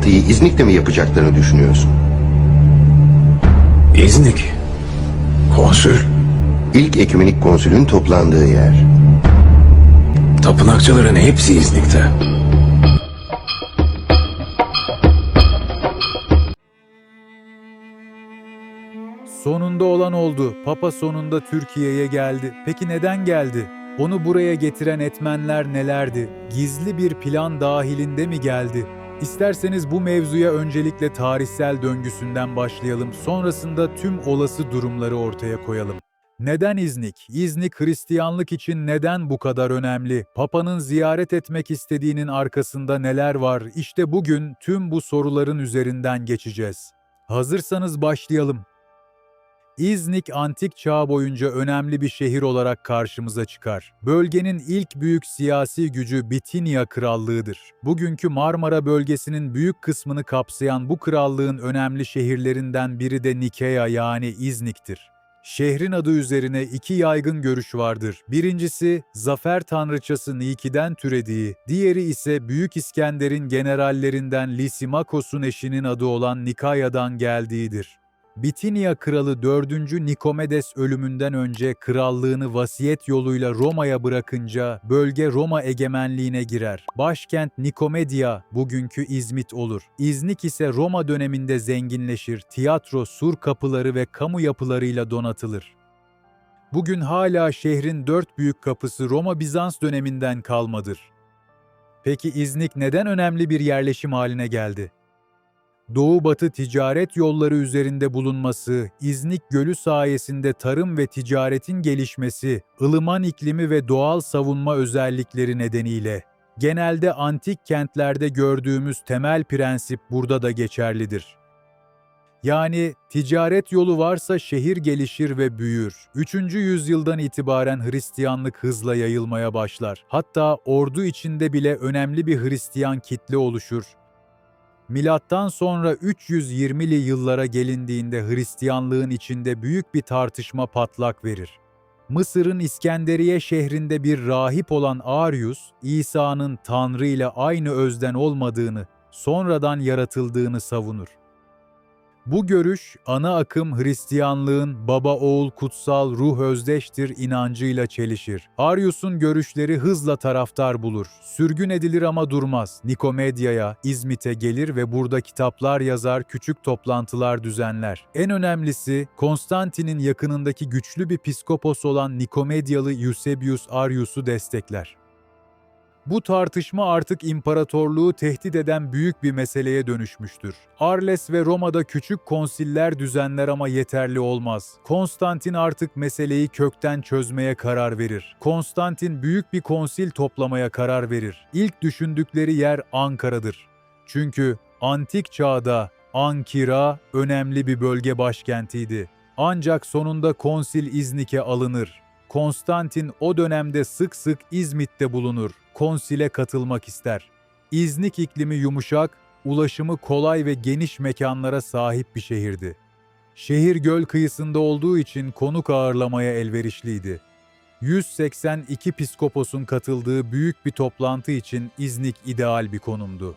toplantıyı İznik'te mi yapacaklarını düşünüyorsun? İznik. Konsül. İlk ekümenik konsülün toplandığı yer. Tapınakçıların hepsi İznik'te. Sonunda olan oldu. Papa sonunda Türkiye'ye geldi. Peki neden geldi? Onu buraya getiren etmenler nelerdi? Gizli bir plan dahilinde mi geldi? İsterseniz bu mevzuya öncelikle tarihsel döngüsünden başlayalım. Sonrasında tüm olası durumları ortaya koyalım. Neden İznik? İznik Hristiyanlık için neden bu kadar önemli? Papa'nın ziyaret etmek istediğinin arkasında neler var? İşte bugün tüm bu soruların üzerinden geçeceğiz. Hazırsanız başlayalım. İznik antik çağ boyunca önemli bir şehir olarak karşımıza çıkar. Bölgenin ilk büyük siyasi gücü Bitinya Krallığı'dır. Bugünkü Marmara bölgesinin büyük kısmını kapsayan bu krallığın önemli şehirlerinden biri de Nikea yani İznik'tir. Şehrin adı üzerine iki yaygın görüş vardır. Birincisi, zafer tanrıçası Niki'den türediği, diğeri ise Büyük İskender'in generallerinden Lysimakos'un eşinin adı olan Nikaya'dan geldiğidir. Bitinya kralı 4. Nikomedes ölümünden önce krallığını vasiyet yoluyla Roma'ya bırakınca bölge Roma egemenliğine girer. Başkent Nikomedia bugünkü İzmit olur. İznik ise Roma döneminde zenginleşir. Tiyatro, sur kapıları ve kamu yapılarıyla donatılır. Bugün hala şehrin dört büyük kapısı Roma-Bizans döneminden kalmadır. Peki İznik neden önemli bir yerleşim haline geldi? Doğu-batı ticaret yolları üzerinde bulunması, İznik Gölü sayesinde tarım ve ticaretin gelişmesi, ılıman iklimi ve doğal savunma özellikleri nedeniyle genelde antik kentlerde gördüğümüz temel prensip burada da geçerlidir. Yani ticaret yolu varsa şehir gelişir ve büyür. 3. yüzyıldan itibaren Hristiyanlık hızla yayılmaya başlar. Hatta ordu içinde bile önemli bir Hristiyan kitle oluşur Milattan sonra 320'li yıllara gelindiğinde Hristiyanlığın içinde büyük bir tartışma patlak verir. Mısır'ın İskenderiye şehrinde bir rahip olan Arius, İsa'nın Tanrı ile aynı özden olmadığını, sonradan yaratıldığını savunur. Bu görüş, ana akım Hristiyanlığın baba oğul kutsal ruh özdeştir inancıyla çelişir. Arius'un görüşleri hızla taraftar bulur. Sürgün edilir ama durmaz. Nikomedya'ya, İzmit'e gelir ve burada kitaplar yazar, küçük toplantılar düzenler. En önemlisi, Konstantin'in yakınındaki güçlü bir piskopos olan Nikomedyalı Eusebius Arius'u destekler. Bu tartışma artık imparatorluğu tehdit eden büyük bir meseleye dönüşmüştür. Arles ve Roma'da küçük konsiller düzenler ama yeterli olmaz. Konstantin artık meseleyi kökten çözmeye karar verir. Konstantin büyük bir konsil toplamaya karar verir. İlk düşündükleri yer Ankara'dır. Çünkü antik çağda Ankira önemli bir bölge başkentiydi. Ancak sonunda konsil İznik'e alınır. Konstantin o dönemde sık sık İzmit'te bulunur. Konsile katılmak ister. İznik iklimi yumuşak, ulaşımı kolay ve geniş mekanlara sahip bir şehirdi. Şehir göl kıyısında olduğu için konuk ağırlamaya elverişliydi. 182 piskoposun katıldığı büyük bir toplantı için İznik ideal bir konumdu.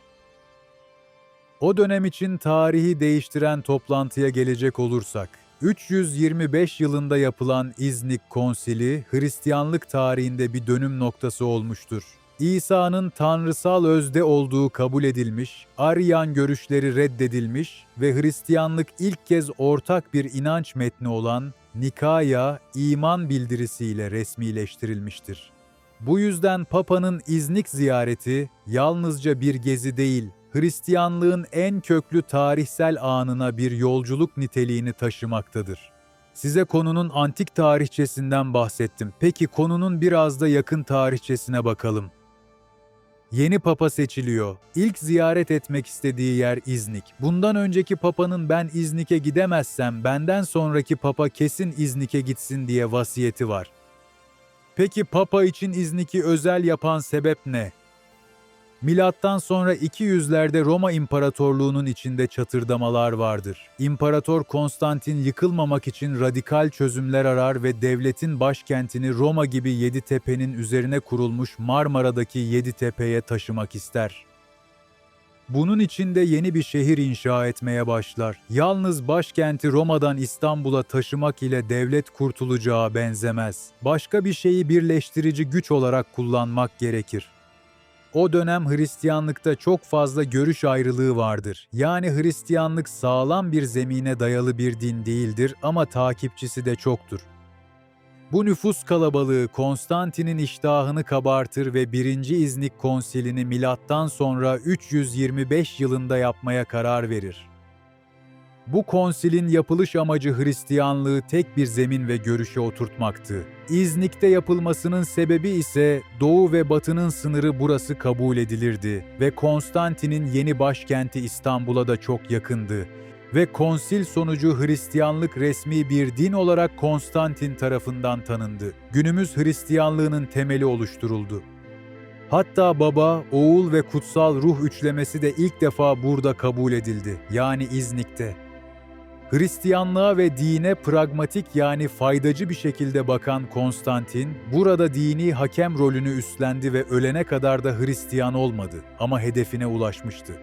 O dönem için tarihi değiştiren toplantıya gelecek olursak, 325 yılında yapılan İznik Konsili Hristiyanlık tarihinde bir dönüm noktası olmuştur. İsa'nın tanrısal özde olduğu kabul edilmiş, Aryan görüşleri reddedilmiş ve Hristiyanlık ilk kez ortak bir inanç metni olan Nikaya iman bildirisiyle resmileştirilmiştir. Bu yüzden Papa'nın İznik ziyareti yalnızca bir gezi değil, Hristiyanlığın en köklü tarihsel anına bir yolculuk niteliğini taşımaktadır. Size konunun antik tarihçesinden bahsettim. Peki konunun biraz da yakın tarihçesine bakalım. Yeni papa seçiliyor. İlk ziyaret etmek istediği yer İznik. Bundan önceki papanın ben İznik'e gidemezsem benden sonraki papa kesin İznik'e gitsin diye vasiyeti var. Peki papa için İznik'i özel yapan sebep ne? Milattan sonra 200'lerde Roma İmparatorluğu'nun içinde çatırdamalar vardır. İmparator Konstantin yıkılmamak için radikal çözümler arar ve devletin başkentini Roma gibi Yeditepe'nin üzerine kurulmuş Marmara'daki Yeditepe'ye taşımak ister. Bunun için de yeni bir şehir inşa etmeye başlar. Yalnız başkenti Roma'dan İstanbul'a taşımak ile devlet kurtulacağı benzemez. Başka bir şeyi birleştirici güç olarak kullanmak gerekir. O dönem Hristiyanlıkta çok fazla görüş ayrılığı vardır. Yani Hristiyanlık sağlam bir zemine dayalı bir din değildir ama takipçisi de çoktur. Bu nüfus kalabalığı Konstantin'in iştahını kabartır ve 1. İznik Konsili'ni milattan sonra 325 yılında yapmaya karar verir. Bu konsilin yapılış amacı Hristiyanlığı tek bir zemin ve görüşe oturtmaktı. İznik'te yapılmasının sebebi ise Doğu ve Batı'nın sınırı burası kabul edilirdi ve Konstantin'in yeni başkenti İstanbul'a da çok yakındı ve konsil sonucu Hristiyanlık resmi bir din olarak Konstantin tarafından tanındı. Günümüz Hristiyanlığının temeli oluşturuldu. Hatta baba, oğul ve kutsal ruh üçlemesi de ilk defa burada kabul edildi. Yani İznik'te. Hristiyanlığa ve dine pragmatik yani faydacı bir şekilde bakan Konstantin, burada dini hakem rolünü üstlendi ve ölene kadar da Hristiyan olmadı ama hedefine ulaşmıştı.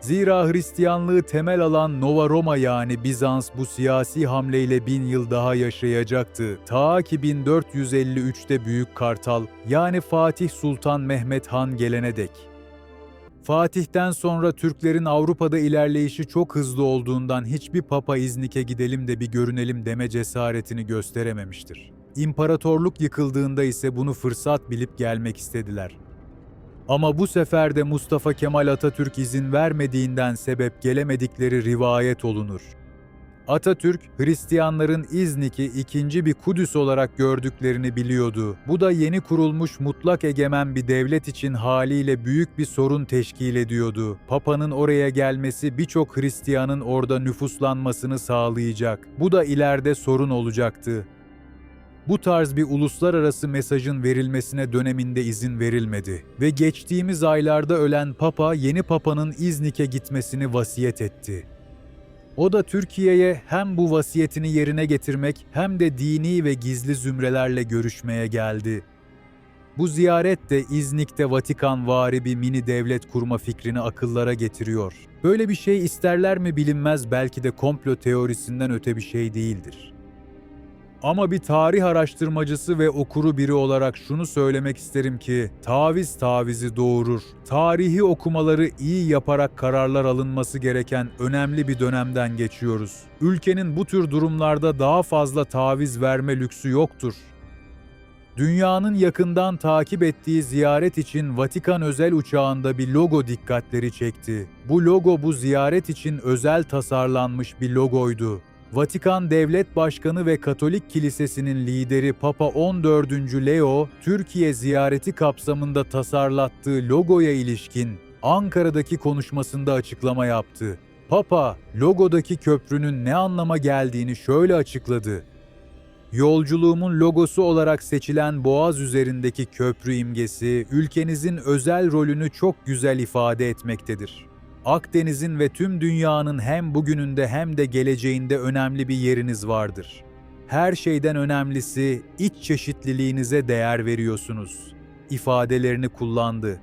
Zira Hristiyanlığı temel alan Nova Roma yani Bizans bu siyasi hamleyle bin yıl daha yaşayacaktı. Ta ki 1453'te Büyük Kartal yani Fatih Sultan Mehmet Han gelene dek. Fatih'ten sonra Türklerin Avrupa'da ilerleyişi çok hızlı olduğundan hiçbir papa İznik'e gidelim de bir görünelim deme cesaretini gösterememiştir. İmparatorluk yıkıldığında ise bunu fırsat bilip gelmek istediler. Ama bu sefer de Mustafa Kemal Atatürk izin vermediğinden sebep gelemedikleri rivayet olunur. Atatürk, Hristiyanların İznik'i ikinci bir Kudüs olarak gördüklerini biliyordu. Bu da yeni kurulmuş mutlak egemen bir devlet için haliyle büyük bir sorun teşkil ediyordu. Papa'nın oraya gelmesi birçok Hristiyanın orada nüfuslanmasını sağlayacak. Bu da ileride sorun olacaktı. Bu tarz bir uluslararası mesajın verilmesine döneminde izin verilmedi ve geçtiğimiz aylarda ölen Papa yeni Papa'nın İznik'e gitmesini vasiyet etti. O da Türkiye'ye hem bu vasiyetini yerine getirmek hem de dini ve gizli zümrelerle görüşmeye geldi. Bu ziyaret de İznik'te Vatikan vari bir mini devlet kurma fikrini akıllara getiriyor. Böyle bir şey isterler mi bilinmez belki de komplo teorisinden öte bir şey değildir. Ama bir tarih araştırmacısı ve okuru biri olarak şunu söylemek isterim ki taviz tavizi doğurur. Tarihi okumaları iyi yaparak kararlar alınması gereken önemli bir dönemden geçiyoruz. Ülkenin bu tür durumlarda daha fazla taviz verme lüksü yoktur. Dünyanın yakından takip ettiği ziyaret için Vatikan özel uçağında bir logo dikkatleri çekti. Bu logo bu ziyaret için özel tasarlanmış bir logoydu. Vatikan Devlet Başkanı ve Katolik Kilisesi'nin lideri Papa 14. Leo, Türkiye ziyareti kapsamında tasarlattığı logoya ilişkin Ankara'daki konuşmasında açıklama yaptı. Papa, logodaki köprünün ne anlama geldiğini şöyle açıkladı. Yolculuğumun logosu olarak seçilen boğaz üzerindeki köprü imgesi ülkenizin özel rolünü çok güzel ifade etmektedir. Akdeniz'in ve tüm dünyanın hem bugününde hem de geleceğinde önemli bir yeriniz vardır. Her şeyden önemlisi iç çeşitliliğinize değer veriyorsunuz. ifadelerini kullandı.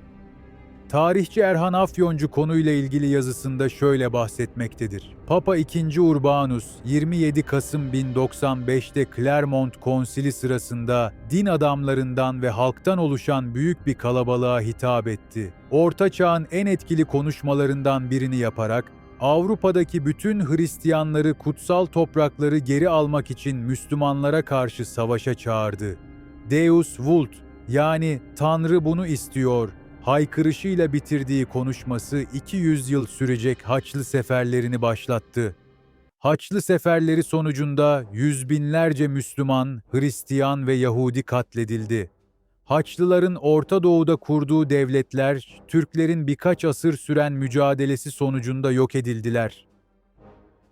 Tarihçi Erhan Afyoncu konuyla ilgili yazısında şöyle bahsetmektedir. Papa II. Urbanus 27 Kasım 1095'te Clermont Konsili sırasında din adamlarından ve halktan oluşan büyük bir kalabalığa hitap etti. Orta Çağ'ın en etkili konuşmalarından birini yaparak Avrupa'daki bütün Hristiyanları kutsal toprakları geri almak için Müslümanlara karşı savaşa çağırdı. Deus vult yani Tanrı bunu istiyor haykırışıyla bitirdiği konuşması 200 yıl sürecek Haçlı seferlerini başlattı. Haçlı seferleri sonucunda yüz binlerce Müslüman, Hristiyan ve Yahudi katledildi. Haçlıların Orta Doğu'da kurduğu devletler, Türklerin birkaç asır süren mücadelesi sonucunda yok edildiler.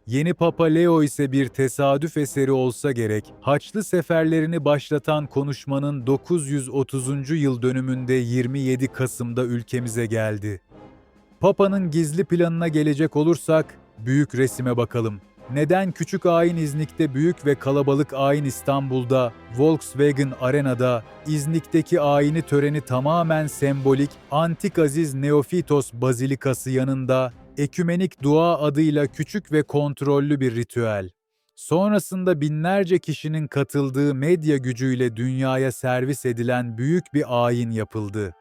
Yeni Papa Leo ise bir tesadüf eseri olsa gerek, Haçlı seferlerini başlatan konuşmanın 930. yıl dönümünde 27 Kasım'da ülkemize geldi. Papa'nın gizli planına gelecek olursak, büyük resime bakalım. Neden küçük ayin İznik'te büyük ve kalabalık ayin İstanbul'da, Volkswagen Arena'da, İznik'teki ayini töreni tamamen sembolik, Antik Aziz Neofitos Bazilikası yanında, ekümenik dua adıyla küçük ve kontrollü bir ritüel. Sonrasında binlerce kişinin katıldığı medya gücüyle dünyaya servis edilen büyük bir ayin yapıldı.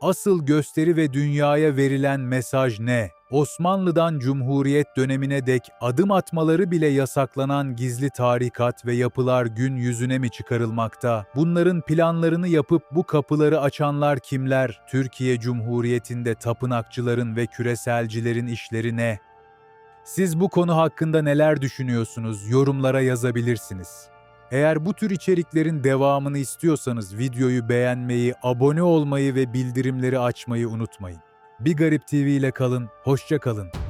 Asıl gösteri ve dünyaya verilen mesaj ne? Osmanlı'dan Cumhuriyet dönemine dek adım atmaları bile yasaklanan gizli tarikat ve yapılar gün yüzüne mi çıkarılmakta? Bunların planlarını yapıp bu kapıları açanlar kimler? Türkiye Cumhuriyeti'nde tapınakçıların ve küreselcilerin işleri ne? Siz bu konu hakkında neler düşünüyorsunuz? Yorumlara yazabilirsiniz. Eğer bu tür içeriklerin devamını istiyorsanız videoyu beğenmeyi, abone olmayı ve bildirimleri açmayı unutmayın. Bir Garip TV ile kalın, hoşça kalın.